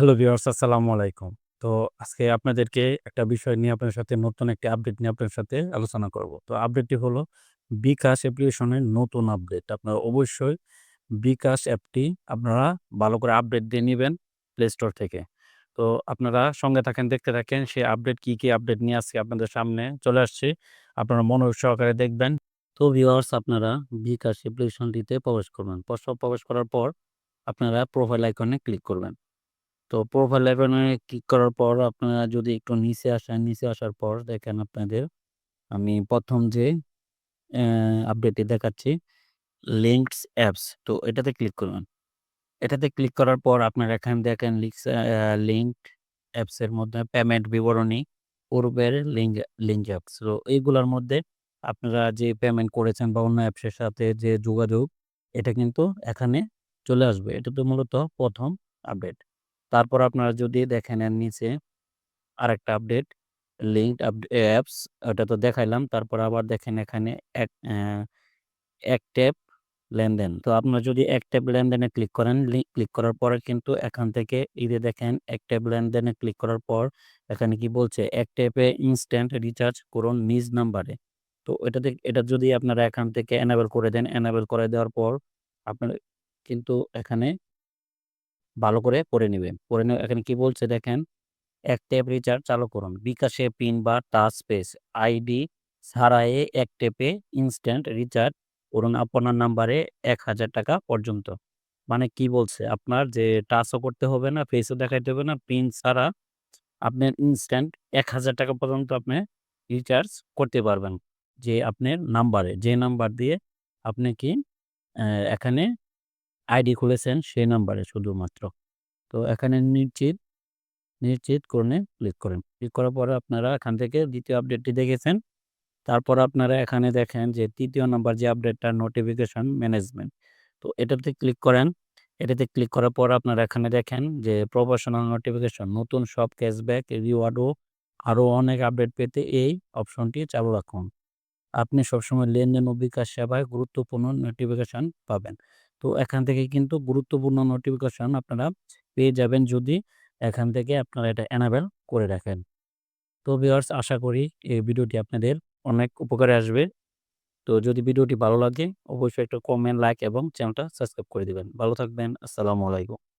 Hello viewers আসসালামু আলাইকুম। তো আজকে আপনাদেরকে একটা বিষয় নিয়ে আপনার সাথে নতুন একটি আপডেট নিয়ে আপনার সাথে আলোচনা করব। তো আপডেটটি হলো বিকাশ অ্যাপ্লিকেশনের নতুন আপডেট। আপনারা অবশ্যই বিকাশ অ্যাপটি আপনারা ভালো করে আপডেট দিয়ে নেবেন প্লে স্টোর থেকে। তো আপনারা সঙ্গে থাকেন, দেখতে থাকেন সেই আপডেট কি, কি আপডেট নিয়ে আজকে আপনাদের সামনে চলে আসছে আপনারা মনোযোগ সহকারে দেখবেন। তো ভিউয়ার্স আপনারা বিকাশ অ্যাপ্লিকেশনটিতে প্রবেশ করবেন। প্রবেশ করার পর আপনারা প্রোফাইল আইকনে ক্লিক করবেন। তো প্রোফাইল আইকনে ক্লিক করার পর আপনারা যদি একটু নিচে আসেন, নিচে আসার পর দেখেন আপনাদের আমি প্রথম যে আপডেটটি দেখাচ্ছি লিঙ্কস অ্যাপস। তো এটাতে ক্লিক করবেন। এটাতে ক্লিক করার পর আপনারা এখানে দেখেন অ্যা লিঙ্ক অ্যাপস এর মধ্যে পেমেন্ট বিবরণী, পূর্বের লিঙ্ক লিঙ্ক অ্যাপস। তো এইগুলোর মধ্যে আপনারা যে পেমেন্ট করেছেন বা অন্য অ্যাপসের সাথে যে যোগাযোগ এটা কিন্তু এখানে চলে আসবে। এটা তো মূলত প্রথম আপডেট। তারপর আপনারা যদি দেখেন এর নিচে আরেকটা আপডেট লিঙ্ক অ্যাপস ওটা তো দেখাইলাম। তারপর আবার দেখেন এখানে এক এক ট্যাপ লেনদেন। তো আপনারা যদি এক ট্যাপ লেনদেনে ক্লিক করেন, ক্লিক করার পরে কিন্তু এখান থেকে যে দেখেন এক ট্যাপ লেনদেনে ক্লিক করার পর এখানে কি বলছে এক ট্যাপে ইনস্ট্যান্ট রিচার্জ করুন নিজ নাম্বারে। তো এটাতে এটা যদি আপনারা এখান থেকে এনেবল করে দেন, এনেবল করে দেওয়ার পর আপনার কিন্তু এখানে ভালো করে পড়ে নেবেন পড়ে নিয়ে এখানে কি বলছে দেখেন, এক ট্যাপ রিচার্জ চালু করুন। বিকাশে পিন বা টাচ স্পেস আইডি ছাড়াই এক ট্যাপে ইনস্ট্যান্ট রিচার্জ করুন আপনার নাম্বারে ৳১,০০০ পর্যন্ত। মানে কি বলছে? আপনার যে টাচও করতে হবে না, ফেসও দেখাইতে হবে না, পিন ছাড়া আপনার ইনস্ট্যান্ট ৳১,০০০ পর্যন্ত আপনি রিচার্জ করতে পারবেন। যে আপনার নাম্বারে, যে নাম্বার দিয়ে আপনি কি এখানে আইডি খুলেছেন সেই নাম্বারে শুধুমাত্র। তো এখানে নিশ্চিত, নিশ্চিত করে ক্লিক করেন। ক্লিক করার পরে আপনারা এখান থেকে দ্বিতীয় আপডেটটি দেখেছেন। তারপর আপনারা এখানে দেখেন যে তৃতীয় নাম্বার যে আপডেটটা নোটিফিকেশন ম্যানেজমেন্ট। তো এটাতে ক্লিক করেন। এটাতে ক্লিক করার পর আপনারা এখানে দেখেন যে প্রফেশনাল নোটিফিকেশন নতুন সব ক্যাশব্যাক, রিওয়ার্ডও আরও অনেক আপডেট পেতে এই অপশনটি চালু রাখুন। আপনি সবসময় লেনদেন ও বিকাশ সেবায় গুরুত্বপূর্ণ নোটিফিকেশন পাবেন। তো এখান থেকে কিন্তু গুরুত্বপূর্ণ নোটিফিকেশন আপনারা পেয়ে যাবেন যদি এখান থেকে আপনারা এটা অ্যানাবেল করে রাখেন। তো ভিওয়ার্স আশা করি এই ভিডিওটি আপনাদের অনেক উপকারে আসবে। তো যদি ভিডিওটি ভালো লাগে অবশ্যই একটা কমেন্ট, লাইক এবং চ্যানেলটা সাবস্ক্রাইব করে দিবেন। ভালো থাকবেন। আসসালামু আলাইকুম।